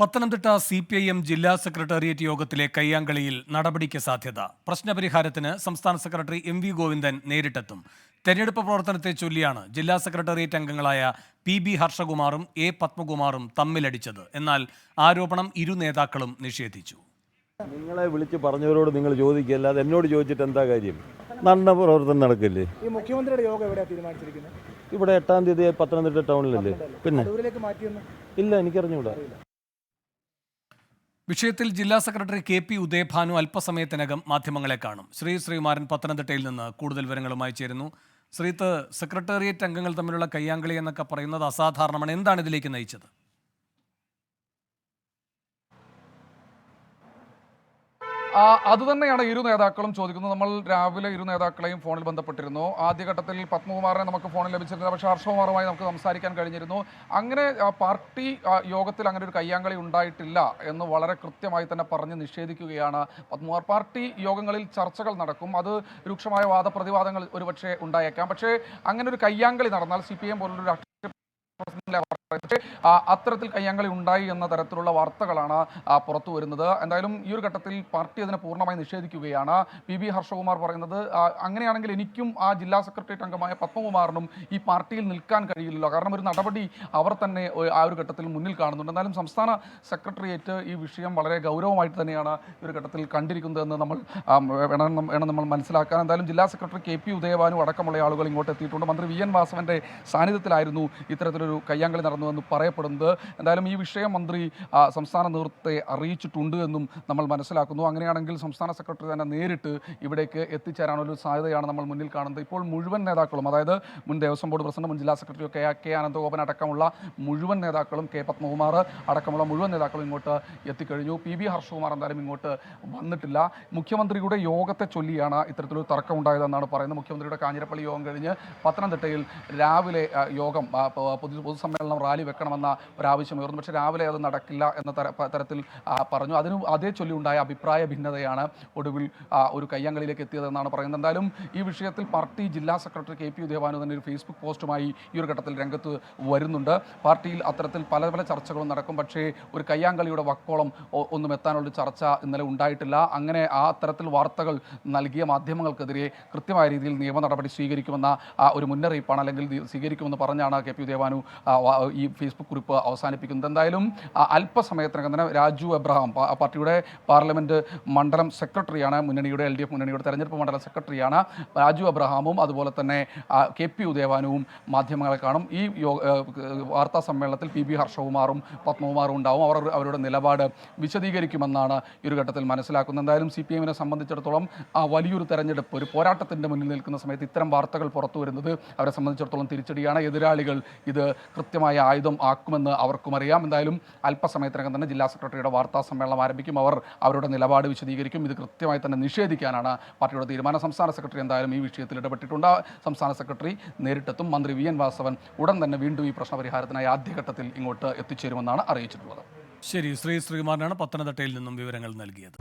Pathanamthitta C P I M ജില്ലാ secretariat യോഗത്തിലെ കയ്യാങ്കളിയിൽ നടപടിക്ക് സാധ്യത. പ്രശ്നപരിഹാരത്തിന് സംസ്ഥാന സെക്രട്ടറി എം വി ഗോവിന്ദൻ നേരിട്ടെത്തും. തെരഞ്ഞെടുപ്പ് പ്രവർത്തനത്തെ ചൊല്ലിയാണ് ജില്ലാ സെക്രട്ടേറിയറ്റ് അംഗങ്ങളായ പി ബി ഹർഷകുമാറും എ പത്മകുമാറും തമ്മിലടിച്ചത്. എന്നാൽ ആരോപണം ഇരു നേതാക്കളും നിഷേധിച്ചു. നിങ്ങളെ വിളിച്ച് പറഞ്ഞവരോട് നിങ്ങൾ ചോദിക്കില്ല അത് എന്നോട് ചോദിച്ചിട്ട് എന്താ കാര്യം? നല്ല പ്രവർത്തനം നടക്കില്ലേ? ഈ മുഖ്യമന്ത്രിയുടെ യോഗം എവിടെയാണ് തീരുമാനിച്ചിരിക്കുന്നത്? ഇവിടെ എട്ടാം തീയതി പത്തനംതിട്ട ടൗണിലല്ലേ? പിന്നെ? ഇല്ല എനിക്കറിഞ്ഞൂടാ. വിഷയത്തിൽ ജില്ലാ സെക്രട്ടറി കെ പി ഉദയഭാനു അല്പസമയത്തിനകം മാധ്യമങ്ങളെ കാണും. ശ്രീ ശ്രീകുമാരൻ പത്തനംതിട്ടയിൽ നിന്ന് കൂടുതൽ വിവരങ്ങളുമായി ചേരുന്നു. ശ്രീത്ത് സെക്രട്ടേറിയറ്റ് അംഗങ്ങൾ തമ്മിലുള്ള കയ്യാങ്കളി എന്നൊക്കെ പറയുന്നത് അസാധാരണമാണ്. എന്താണ് ഇതിലേക്ക് നയിച്ചത്? അതുതന്നെയാണ് ഇരു നേതാക്കളും ചോദിക്കുന്നത്. നമ്മൾ രാവിലെ ഇരു നേതാക്കളെയും ഫോണിൽ ബന്ധപ്പെട്ടിരുന്നു. ആദ്യഘട്ടത്തിൽ പത്മകുമാറിനെ നമുക്ക് ഫോണിൽ ലഭിച്ചിരുന്നില്ല പക്ഷേ ഹർഷകുമാറുമായി നമുക്ക് സംസാരിക്കാൻ കഴിഞ്ഞിരുന്നു. അങ്ങനെ പാർട്ടി യോഗത്തിൽ അങ്ങനെ ഒരു കയ്യാങ്കളി ഉണ്ടായിട്ടില്ല എന്ന് വളരെ കൃത്യമായി തന്നെ പറഞ്ഞ് നിഷേധിക്കുകയാണ് പത്മകുമാർ. പാർട്ടി യോഗങ്ങളിൽ ചർച്ചകൾ നടക്കും. അത് രൂക്ഷമായ വാദപ്രതിവാദങ്ങൾ ഒരുപക്ഷെ ഉണ്ടായേക്കാം. പക്ഷേ അങ്ങനെ ഒരു കയ്യാങ്കളി നടന്നാൽ സി പി എം പോലുള്ളൊരു രാഷ്ട്രീയ. പക്ഷേ, അത്തരത്തിൽ കയ്യാങ്കളി ഉണ്ടായി എന്ന തരത്തിലുള്ള വാർത്തകളാണ് പുറത്തു വരുന്നത്. എന്തായാലും ഈ ഒരു ഘട്ടത്തിൽ പാർട്ടി അതിനെ പൂർണമായി നിഷേധിക്കുകയാണ്. പി ബി ഹർഷകുമാർ പറയുന്നത് അങ്ങനെയാണെങ്കിൽ എനിക്കും ആ ജില്ലാ സെക്രട്ടേറിയറ്റ് അംഗമായ പത്മകുമാറിനും ഈ പാർട്ടിയിൽ നിൽക്കാൻ കഴിയില്ലല്ലോ. കാരണം ഒരു നടപടി അവർ തന്നെ ആ ഒരു ഘട്ടത്തിൽ മുന്നിൽ കാണുന്നുണ്ട്. എന്തായാലും സംസ്ഥാന സെക്രട്ടേറിയറ്റ് ഈ വിഷയം വളരെ ഗൗരവമായിട്ട് തന്നെയാണ് ഈ ഒരു ഘട്ടത്തിൽ കണ്ടിരിക്കുന്നതെന്ന് നമ്മൾ വേണം വേണം നമ്മൾ മനസ്സിലാക്കാൻ. എന്തായാലും ജില്ലാ സെക്രട്ടറി കെ പി ഉദയവാനും അടക്കമുള്ള ആളുകൾ ഇങ്ങോട്ട് എത്തിയിട്ടുണ്ട്. മന്ത്രി വി എൻ വാസവന്റെ സാന്നിധ്യത്തിലായിരുന്നു ഇത്തരത്തിലൊരു കയ്യാങ്കളി നടന്നുവെന്ന് പറയപ്പെടുന്നത്. എന്തായാലും ഈ വിഷയം മന്ത്രി സംസ്ഥാന നേതൃത്വത്തെ അറിയിച്ചിട്ടുണ്ട് എന്നും നമ്മൾ മനസ്സിലാക്കുന്നു. അങ്ങനെയാണെങ്കിൽ സംസ്ഥാന സെക്രട്ടറി തന്നെ നേരിട്ട് ഇവിടേക്ക് എത്തിച്ചേരാനുള്ള ഒരു സാധ്യതയാണ് നമ്മൾ മുന്നിൽ കാണുന്നത്. ഇപ്പോൾ മുഴുവൻ നേതാക്കളും അതായത് മുൻ ദേവസ്വം ബോർഡ് പ്രസിഡന്റ് മുൻ ജില്ലാ സെക്രട്ടറി കെ കെ അനന്തഗോപൻ അടക്കമുള്ള മുഴുവൻ നേതാക്കളും കെ പത്മകുമാർ അടക്കമുള്ള മുഴുവൻ നേതാക്കളും ഇങ്ങോട്ട് എത്തിക്കഴിഞ്ഞു. പി ബി ഹർഷകുമാർ എന്തായാലും ഇങ്ങോട്ട് വന്നിട്ടില്ല. മുഖ്യമന്ത്രിയുടെ യോഗത്തെ ചൊല്ലിയാണ് ഇത്തരത്തിലൊരു തർക്കം ഉണ്ടായതെന്നാണ് പറയുന്നത്. മുഖ്യമന്ത്രിയുടെ കാഞ്ഞിരപ്പള്ളി യോഗം കഴിഞ്ഞ് പത്തനംതിട്ടയിൽ രാവിലെ യോഗം പൊതു പൊതുസമ്മേളനം റാലി വെക്കണമെന്ന ഒരാവശ്യമായിരുന്നു പക്ഷേ രാവിലെ അത് നടക്കില്ല എന്ന തര- തരത്തിൽ പറഞ്ഞു. അതിന് അതേ ചൊല്ലിയുണ്ടായ അഭിപ്രായ ഭിന്നതയാണ് ഒടുവിൽ ഒരു കയ്യാങ്കളിയിലേക്ക് എത്തിയതെന്നാണ് പറയുന്നത്. എന്തായാലും ഈ വിഷയത്തിൽ പാർട്ടി ജില്ലാ സെക്രട്ടറി കെ പി ഉദയഭാനു തന്നെ ഒരു ഫേസ്ബുക്ക് പോസ്റ്റുമായി ഈ ഒരു ഘട്ടത്തിൽ രംഗത്ത് വരുന്നുണ്ട്. പാർട്ടിയിൽ അത്തരത്തിൽ പല പല ചർച്ചകളും നടക്കും. പക്ഷേ ഒരു കയ്യാങ്കളിയുടെ വക്കോളം ഒന്നും എത്താനുള്ള ചർച്ച ഇന്നലെ ഉണ്ടായിട്ടില്ല. അങ്ങനെ ആ തരത്തിൽ വാർത്തകൾ നൽകിയ മാധ്യമങ്ങൾക്കെതിരെ കൃത്യമായ രീതിയിൽ നിയമ നടപടി സ്വീകരിക്കുമെന്ന ഒരു മുന്നറിയിപ്പാണ് അല്ലെങ്കിൽ സ്വീകരിക്കുമെന്ന് പറഞ്ഞാണ് കെ പി ദേവാനു ഈ ഫേസ്ബുക്ക് കുറിപ്പ് അവസാനിപ്പിക്കുന്നത്. എന്തായാലും അല്പസമയത്തിനകം തന്നെ രാജു എബ്രഹാം പാർട്ടിയുടെ പാർലമെന്റ് മണ്ഡലം സെക്രട്ടറിയാണ് മുന്നണിയുടെ എൽ ഡി എഫ് മുന്നണിയുടെ തെരഞ്ഞെടുപ്പ് മണ്ഡലം സെക്രട്ടറിയാണ് രാജു എബ്രഹാമും അതുപോലെ തന്നെ കെ പി ഉദയവാനുവും മാധ്യമങ്ങളെ കാണും. ഈ വാർത്താ സമ്മേളനത്തിൽ പി ബി ഹർഷകുമാറും പത്മകുമാറും ഉണ്ടാവും. അവർ അവരുടെ നിലപാട് വിശദീകരിക്കുമെന്നാണ് ഈ ഒരു ഘട്ടത്തിൽ മനസ്സിലാക്കുന്നത്. എന്തായാലും സി പി എമ്മിനെ സംബന്ധിച്ചിടത്തോളം ആ വലിയൊരു തെരഞ്ഞെടുപ്പ് ഒരു പോരാട്ടത്തിന്റെ മുന്നിൽ നിൽക്കുന്ന സമയത്ത് ഇത്തരം വാർത്തകൾ പുറത്തു വരുന്നത് അവരെ സംബന്ധിച്ചിടത്തോളം തിരിച്ചടിയാണ്. എതിരാളികൾ ഇത് കൃത്യമായ ആയുധം ആക്കുമെന്ന് അവർക്കും അറിയാം. എന്തായാലും അല്പസമയത്തിനകം തന്നെ ജില്ലാ സെക്രട്ടറിയുടെ വാർത്താ സമ്മേളനം ആരംഭിക്കും. അവർ അവരുടെ നിലപാട് വിശദീകരിക്കും. ഇത് കൃത്യമായി തന്നെ നിഷേധിക്കാനാണ് പാർട്ടിയുടെ തീരുമാനം. സംസ്ഥാന സെക്രട്ടറി എന്തായാലും ഈ വിഷയത്തിൽ ഇടപെട്ടിട്ടുണ്ട്. സംസ്ഥാന സെക്രട്ടറി നേരിട്ടെത്തും. മന്ത്രി വി. എൻ. വാസവൻ ഉടൻ തന്നെ വീണ്ടും ഈ പ്രശ്നപരിഹാരത്തിനായി ആദ്യഘട്ടത്തിൽ ഇങ്ങോട്ട് എത്തിച്ചേരുമെന്നാണ് അറിയിച്ചിട്ടുള്ളത്. ശരി ശ്രീ ശ്രീകുമാറിനാണ് പത്തനംതിട്ടയിൽ നിന്നും വിവരങ്ങൾ നൽകിയത്.